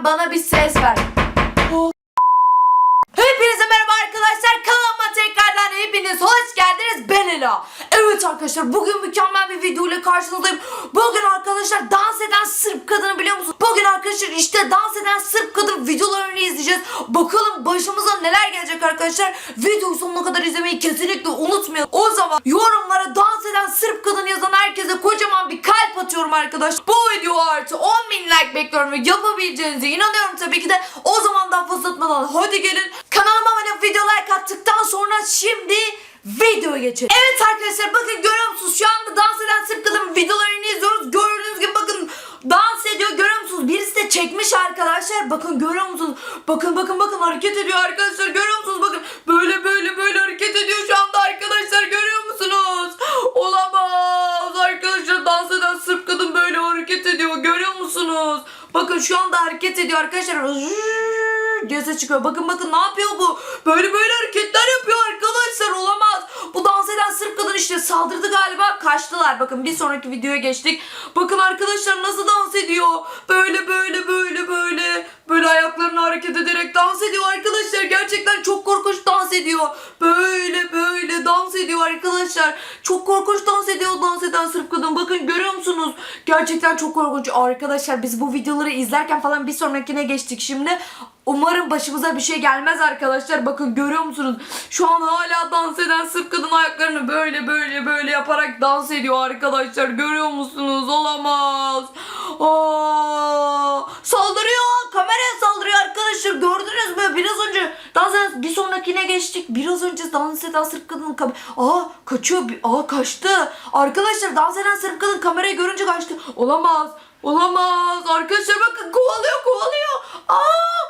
lütfen bana bir ses ver. Hepinize merhaba arkadaşlar. Kanalıma tekrardan hepiniz hoş geldiniz. Ben Ela. Evet arkadaşlar bugün Bugün arkadaşlar dans eden Sırp kadını biliyor musunuz? Bugün arkadaşlar işte dans eden Sırp kadın videolarını izleyeceğiz. Bakalım başımıza neler gelecek arkadaşlar. Videoyu sonuna kadar izlemeyi kesinlikle unutmayın. O zaman yorumlara dans eden Sırp kadın yazan herkese kocaman bir kalp atıyorum arkadaşlar. Bu video artı 10 bin like bekliyorum ve yapabileceğinize inanıyorum tabii ki de. O zaman daha fazla tutmadan hadi gelin. Kanalıma abone olup video like attıktan sonra şimdi videoya geçelim. Evet arkadaşlar bakın görüyor musunuz? Şu anda dans eden Sırp kadın videolarını izliyoruz. Gördüğünüz gibi bakın dans ediyor görüyor musunuz? Birisi de çekmiş arkadaşlar. Bakın görüyor musunuz? Bakın bakın bakın hareket ediyor arkadaşlar. Görüyor musunuz? Bakın böyle böyle böyle hareket ediyor şu anda arkadaşlar. Görüyor musunuz? Olamaz. Arkadaşlar dans eden Sırp kadın böyle hareket ediyor. Görüyor musunuz? Bakın şu anda hareket ediyor arkadaşlar. Diye çıkıyor. Bakın bakın ne yapıyor bu? Böyle böyle hareketler yapıyor arkadaşlar. Olamaz. İşte saldırdı galiba. Kaçtılar. Bakın bir sonraki videoya geçtik. Bakın arkadaşlar nasıl dans ediyor. Böyle böyle böyle böyle. Böyle ayaklarını hareket ederek dans ediyor arkadaşlar. Gerçekten çok korkunç dans ediyor. Böyle böyle dans ediyor arkadaşlar. Çok korkunç dans ediyor dans eden Sırp kadın. Bakın görüyor musunuz? Gerçekten çok korkunç. Arkadaşlar biz bu videoları izlerken falan bir sonrakine geçtik şimdi. Umarım başımıza bir şey gelmez arkadaşlar. Bakın görüyor musunuz? Şu an hala dans eden Sırp kadın ayaklarını böyle böyle böyle yaparak dans ediyor arkadaşlar. Görüyor musunuz? Olamaz. Aa, saldırıyor. Kameraya saldırıyor arkadaşlar. Gördünüz mü? Biraz önce dans eden bir sonrakine geçtik. Biraz önce dans eden Sırp kadın kam Aa kaçıyor. Aa kaçtı. Arkadaşlar dans eden Sırp kadın kamerayı görünce kaçtı. Olamaz. Olamaz. Arkadaşlar bakın kovalıyor kovalıyor. Aa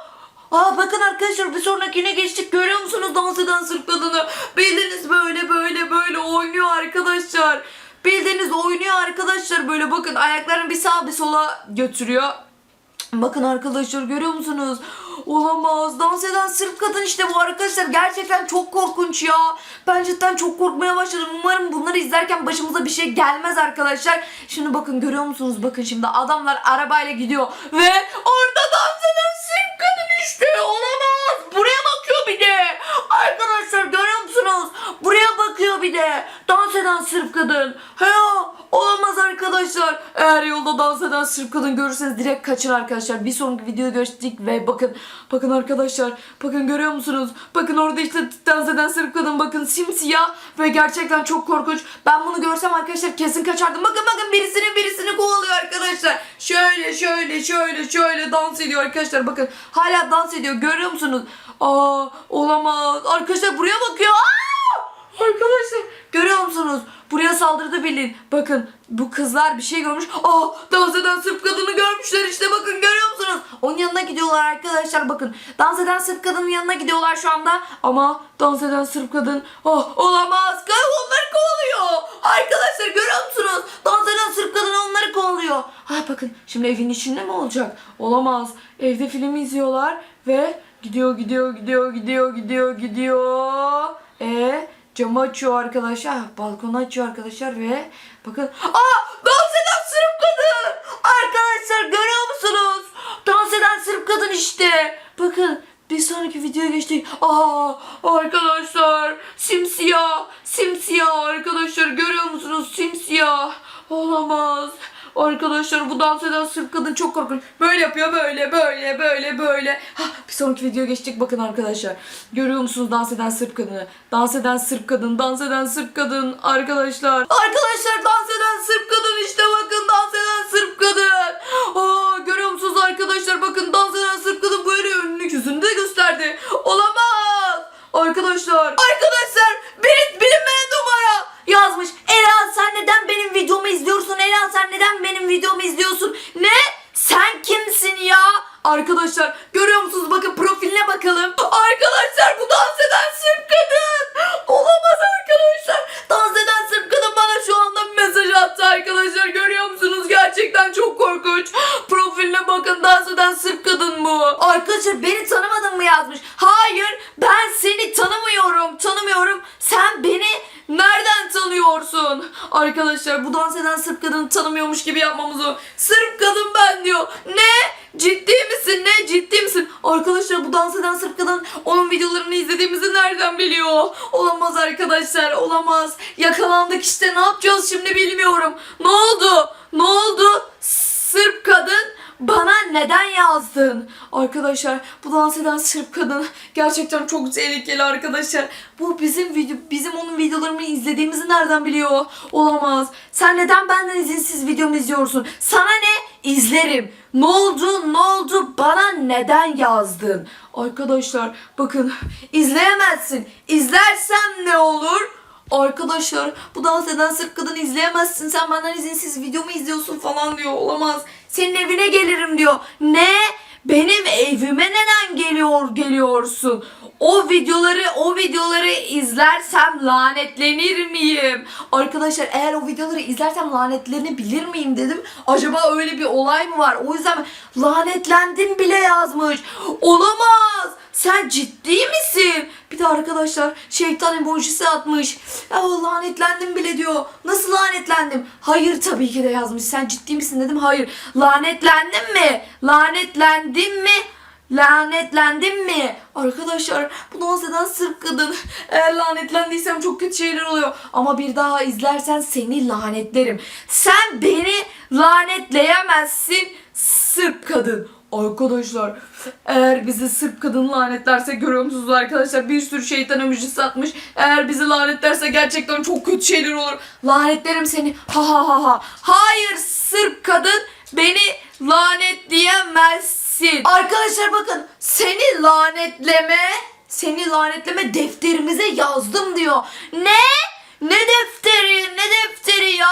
Aa bakın arkadaşlar bir sonrakine geçtik. Görüyor musunuz dans eden kadını? Bildiğiniz böyle böyle böyle oynuyor arkadaşlar. Bildiğiniz oynuyor arkadaşlar böyle bakın ayaklarını bir sağa bir sola götürüyor. Bakın arkadaşlar görüyor musunuz? Olamaz. Dans eden Sırp kadın işte bu arkadaşlar. Gerçekten çok korkunç ya. Ben cidden çok korkmaya başladım. Umarım bunları izlerken başımıza bir şey gelmez arkadaşlar. Şimdi bakın görüyor musunuz? Bakın şimdi adamlar arabayla gidiyor. Ve orada dans eden Sırp kadın işte. Olamaz. Buraya bakıyor bir de. Arkadaşlar görüyor musunuz? Bakıyor bir de. Dans eden Sırp kadın. He Olamaz arkadaşlar. Eğer yolda dans eden Sırp kadın görürseniz direkt kaçın arkadaşlar. Bir sonraki videoda görüştük ve bakın bakın arkadaşlar bakın görüyor musunuz? Bakın orada işte dans eden Sırp kadın bakın simsiyah ve gerçekten çok korkunç. Ben bunu görsem arkadaşlar kesin kaçardım. Bakın bakın birisini birisini kovalıyor arkadaşlar. Şöyle şöyle şöyle şöyle dans ediyor arkadaşlar. Bakın hala dans ediyor görüyor musunuz? Aa olamaz. Arkadaşlar buraya bakıyor. Aa! Arkadaşlar görüyor musunuz? Buraya saldırdı bilin. Bakın bu kızlar bir şey görmüş. Aa dans eden Sırp kadını görmüşler işte bakın görüyor musunuz? Onun yanına gidiyorlar arkadaşlar bakın. Dans eden Sırp kadının yanına gidiyorlar şu anda. Ama dans eden Sırp kadın oh, olamaz. Onları kovalıyor. Arkadaşlar görüyor musunuz? Dans eden Sırp kadın onları kovalıyor. Ha bakın şimdi evin içinde mi olacak? Olamaz. Evde film izliyorlar ve gidiyor gidiyor gidiyor gidiyor gidiyor gidiyor. E camı açıyor arkadaşlar. Balkonu açıyor arkadaşlar ve bakın. Aa dans eden Sırp kadın. Arkadaşlar görüyor musunuz? Dans eden Sırp kadın işte. Bakın bir sonraki videoya geçtik. Aa arkadaşlar simsiyah simsiyah arkadaşlar görüyor musunuz simsiyah olamaz. Arkadaşlar bu dans eden Sırp kadın çok korkunç. Böyle yapıyor böyle böyle böyle böyle. Hah, bir sonraki videoya geçtik bakın arkadaşlar. Görüyor musunuz dans eden Sırp kadını? Dans eden Sırp kadın, dans eden Sırp kadın arkadaşlar. Arkadaşlar dans eden Sırp kadın işte bakın dans eden Sırp kadın. Aa, görüyor musunuz arkadaşlar bakın dans eden Sırp kadın böyle önünü Arkadaşlar beni tanımadın mı yazmış. Hayır ben seni tanımıyorum. Tanımıyorum. Sen beni nereden tanıyorsun? Arkadaşlar bu dans eden Sırp kadını tanımıyormuş gibi yapmamız o. Sırp kadın ben diyor. Ne? Ciddi misin ne? Ciddi misin? Arkadaşlar bu dans eden Sırp kadın onun videolarını izlediğimizi nereden biliyor? Olamaz arkadaşlar olamaz. Yakalandık işte ne yapacağız şimdi bilmiyorum. Ne oldu? Ne oldu? Sırp kadın bana neden yazdın? Arkadaşlar bu dans eden Sırp kadın gerçekten çok tehlikeli arkadaşlar. Bu bizim video bizim onun videolarını izlediğimizi nereden biliyor? Olamaz. Sen neden benden izinsiz videomu izliyorsun? Sana ne? İzlerim. Ne oldu? Ne oldu? Bana neden yazdın? Arkadaşlar bakın izleyemezsin. İzlersem ne olur? Arkadaşlar bu dans eden Sırp kadını izleyemezsin. Sen benden izinsiz videomu izliyorsun falan diyor. Olamaz. Senin evine gelirim diyor. Ne? Benim evime neden geliyor geliyorsun? O videoları o videoları izlersem lanetlenir miyim? Arkadaşlar eğer o videoları izlersem lanetlenebilir miyim dedim. Acaba öyle bir olay mı var? O yüzden lanetlendim bile yazmış. Olamaz. Sen ciddi misin? Bir de arkadaşlar şeytan emojisi atmış. Ya lanetlendim bile diyor. Nasıl lanetlendim? Hayır tabii ki de yazmış. Sen ciddi misin dedim. Hayır. Lanetlendim mi? Lanetlendim mi? Lanetlendim mi? Arkadaşlar bu dans eden Sırp kadın. Eğer lanetlendiysem çok kötü şeyler oluyor. Ama bir daha izlersen seni lanetlerim. Sen beni lanetleyemezsin kadın. Arkadaşlar eğer bizi Sırp kadın lanetlerse görüyor musunuz arkadaşlar bir sürü şeytan emojisi atmış. Eğer bizi lanetlerse gerçekten çok kötü şeyler olur. Lanetlerim seni. Ha ha ha ha. Hayır Sırp kadın beni lanetleyemezsin. Arkadaşlar bakın seni lanetleme seni lanetleme defterimize yazdım diyor. Ne? Ne defteri? Ne defteri ya?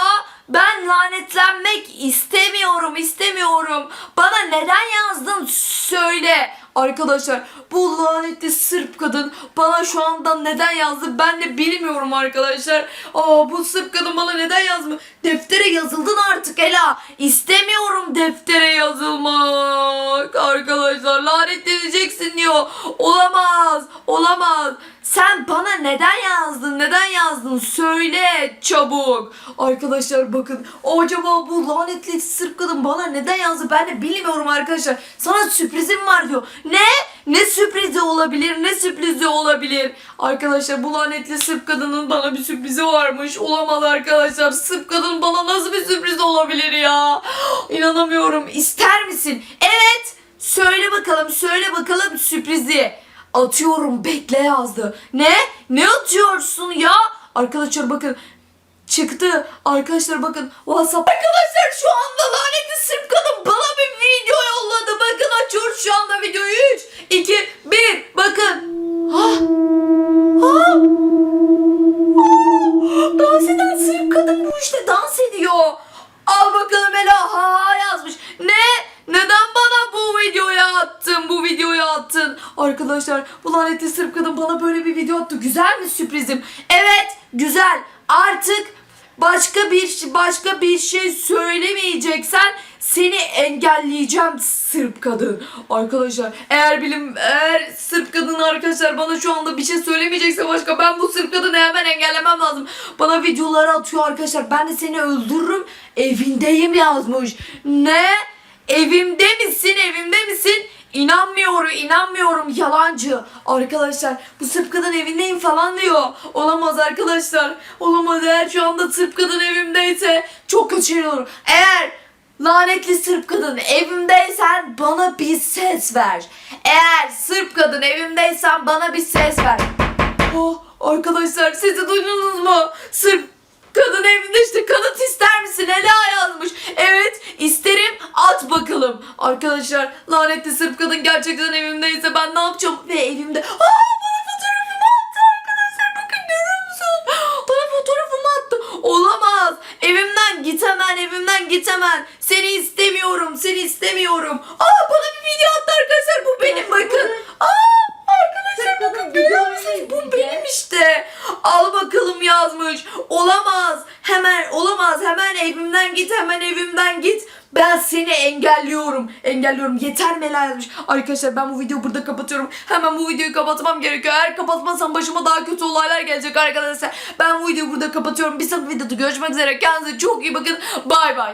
Ben lanetlenmek istemiyorum, istemiyorum. Bana neden yazdın söyle. Arkadaşlar bu lanetli Sırp kadın bana şu anda neden yazdı ben de bilmiyorum arkadaşlar. Aa bu Sırp kadın bana neden yazmış? Deftere yazıldın artık Ela. İstemiyorum deftere yazılmak. Arkadaşlar lanetleneceksin diyor. Olamaz, olamaz. Sen bana neden yazdın? Neden yazdın? Söyle çabuk. Arkadaşlar bakın. Acaba bu lanetli Sırp kadın bana neden yazdı? Ben de bilmiyorum arkadaşlar. Sana sürprizim var diyor. Ne? Ne sürprizi olabilir? Ne sürprizi olabilir? Arkadaşlar bu lanetli Sırp kadının bana bir sürprizi varmış. Olamaz arkadaşlar. Sırp kadın bana nasıl bir sürpriz olabilir ya? İnanamıyorum. İster misin? Evet. Söyle bakalım. Söyle bakalım sürprizi. Atıyorum bekle yazdı. Ne? Ne atıyorsun ya? Arkadaşlar bakın çıktı. Arkadaşlar bakın WhatsApp. Arkadaşlar şu anda lanetli Sırp kadın bana bir video yolladı. Bakın açıyoruz şu anda videoyu. 3, 2, 1. Bakın. Arkadaşlar bu lanetli Sırp kadın bana böyle bir video attı. Güzel mi sürprizim? Evet güzel. Artık başka bir başka bir şey söylemeyeceksen seni engelleyeceğim Sırp kadın. Arkadaşlar eğer bilim eğer Sırp kadın arkadaşlar bana şu anda bir şey söylemeyecekse başka ben bu Sırp kadını hemen engellemem lazım. Bana videoları atıyor arkadaşlar. Ben de seni öldürürüm. Evindeyim yazmış. Ne? Evimde misin? Evimde misin? İnanmıyorum, inanmıyorum yalancı. Arkadaşlar bu Sırp kadın evindeyim falan diyor. Olamaz arkadaşlar. Olamaz eğer şu anda Sırp kadın evimdeyse çok kötü olur. Eğer lanetli Sırp kadın evimdeysen bana bir ses ver. Eğer Sırp kadın evimdeysen bana bir ses ver. Oh arkadaşlar sesi duydunuz mu? Sırp Kadın evinde işte kanıt ister misin? Ela yazmış. Evet isterim at bakalım. Arkadaşlar lanetli Sırp kadın gerçekten evimdeyse ben ne yapacağım? Ve evimde... Aa Hemen olamaz. Hemen evimden git. Hemen evimden git. Ben seni engelliyorum. Engelliyorum. Yeter Mela. Arkadaşlar ben bu videoyu burada kapatıyorum. Hemen bu videoyu kapatmam gerekiyor. Eğer kapatmazsam başıma daha kötü olaylar gelecek arkadaşlar. Ben bu videoyu burada kapatıyorum. Bir sonraki videoda görüşmek üzere. Kendinize çok iyi bakın. Bay bay.